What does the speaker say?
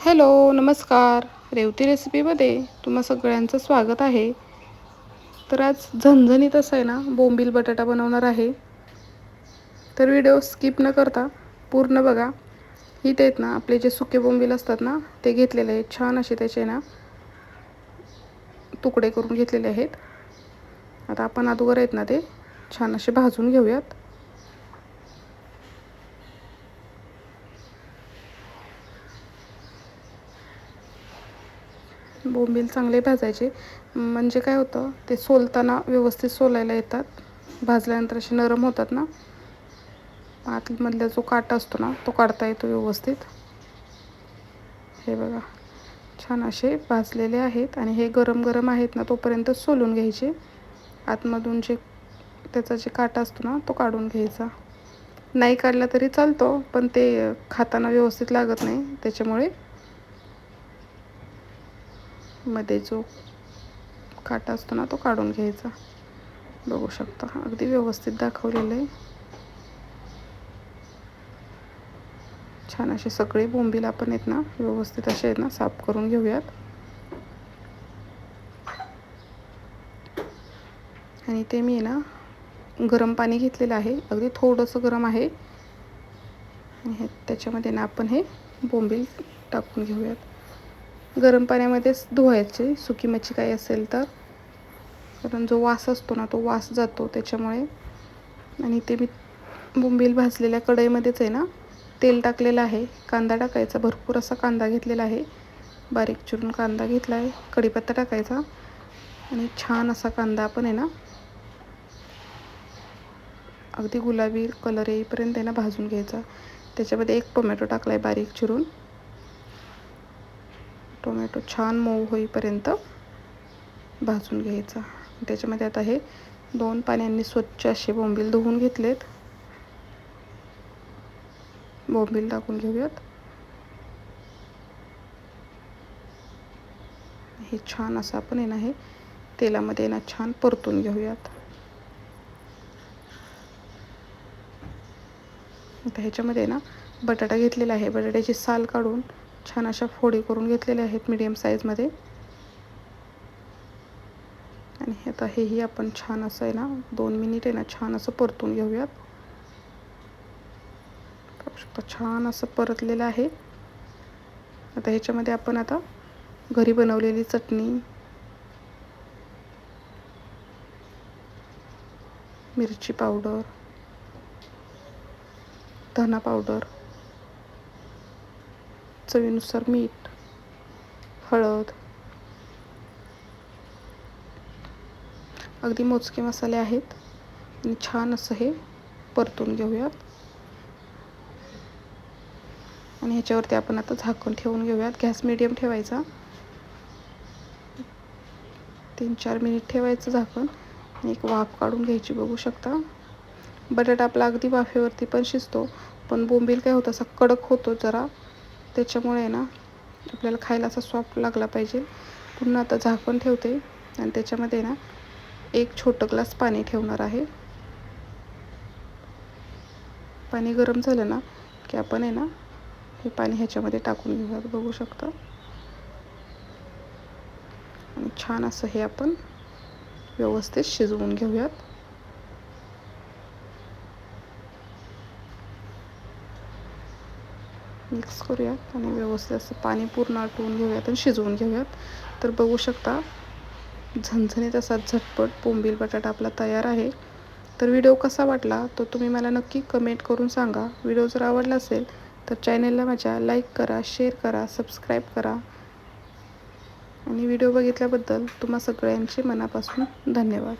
Hello नमस्कार. रेवती रेसिपीमध्ये तुम्हा सगळ्यांचं स्वागत आहे. तर आज झणझणीत असं आहे ना बोंबील बटाटा बनवणार आहे. तर व्हिडिओ स्किप न करता पूर्ण बघा. इथे आहेत ना आपले जे सुके बोंबील असतात ना ते घेतलेले आहेत. छान असे त्याचे ना तुकडे करून घेतलेले आहेत. आता आपण अगोदर आहेत ना ते छान असे भाजून घेऊयात. बोंबील चांगले भाजायचे. म्हणजे काय होतं ते सोलताना व्यवस्थित सोलायला येतात. भाजल्यानंतर असे नरम होतात ना. आतमधला जो काटा असतो ना तो काढता येतो व्यवस्थित. हे बघा. छान असे भाजलेले आहेत आणि हे गरम गरम आहेत ना तोपर्यंत सोलून घ्यायचे. आतमधून जे त्याचा जे काटा असतो ना तो काढून घ्यायचा. नाही काढला तरी चालतो पण ते खाताना व्यवस्थित लागत नाही त्याच्यामुळे मध्ये जो काटा असतो ना तो काढून घ्यायचा. बघू शकता. अगदी व्यवस्थित दाखवलेलं आहे. छान असे सगळे बोंबील आपण आहेत ना व्यवस्थित असे आहेत ना साफ करून घेऊयात. आणि ते मी ना गरम पाणी घेतलेलं आहे. अगदी थोडंसं गरम आहे. आणि हे त्याच्यामध्ये ना आपण हे बोंबील टाकून घेऊयात. गरम पाण्यामध्येच धुवायचे. सुकी मच्छी काही असेल तर. कारण जो वास असतो ना तो वास जातो त्याच्यामुळे. आणि ते मी बोंबील भाजलेल्या कढईमध्येच आहे ना तेल टाकलेलं आहे. कांदा टाकायचा भरपूर असा कांदा घेतलेला आहे. बारीक चिरून कांदा घेतला आहे. कढीपत्ता टाकायचा. आणि छान असा कांदा आपण आहे ना. अगदी गुलाबी कलर येईपर्यंत आहे ना भाजून घ्यायचा. त्याच्यामध्ये एक टोमॅटो टाकला आहे बारीक चिरून. टोमॅटो छान मऊ होईपर्यंत भाजून घ्यायचा. त्याच्यामध्ये आता हे दोन पाण्यांनी स्वच्छ असे बोंबील धुवून घेतलेत. बोंबील टाकून घेऊयात. हे छान असं आपण आहे ना हे तेलामध्ये ना छान परतून घेऊयात. आता ह्याच्यामध्ये ना बटाटा घेतलेला आहे. बटाट्याची साल काढून छान अशा फोडी करून घेतलेल्या आहेत मीडियम साईजमध्ये आणि आता हेही आपण छान असं आहे ना दोन मिनिट आहे ना छान असं परतून घेऊयात. पाहू शकता छान असं परतलेलं आहे. आता ह्याच्यामध्ये आपण आता घरी बनवलेली चटणी मिरची पावडर धना पावडर चवीनुसार मीठ हळद. अगदी मोजके मसाले आहेत. आणि छान असं हे परतून घेऊयात. आणि ह्याच्यावरती आपण आता झाकण ठेवून घेऊयात. गॅस मिडियम ठेवायचा. तीन चार मिनिट ठेवायचं झाकण. आणि एक वाफ काढून घ्यायची बघू शकता. बटाटा आपला अगदी वाफेवरती पण शिजतो. पण बोंबील काय होतं असा कडक होतो जरा. त्याच्यामुळे ना आपल्याला खायला असा सॉफ्ट लागला पाहिजे. पुन्हा आता झाकण ठेवते आणि त्याच्यामध्ये ना एक छोटं ग्लास पाणी ठेवणार आहे. पाणी गरम झालं ना की आपण आहे ना हे पाणी ह्याच्यामध्ये टाकून घेऊयात बघू शकता. आणि छान असं हे आपण व्यवस्थित शिजवून घेऊयात. मिक्स करूयात आणि व्यवस्थित असं पाणी पूर्ण आटवून घेऊयात आणि शिजवून घेऊयात. तर बघू शकता झणझणीत असा झटपट बोंबील बटाटा आपला तयार आहे. तर व्हिडिओ कसा वाटला तो तुम्ही मला नक्की कमेंट करून सांगा. व्हिडिओ जर आवडला असेल तर चॅनेलला माझ्या लाईक करा शेअर करा सबस्क्राईब करा. आणि व्हिडिओ बघितल्याबद्दल तुम्हा सगळ्यांचे मनापासून धन्यवाद.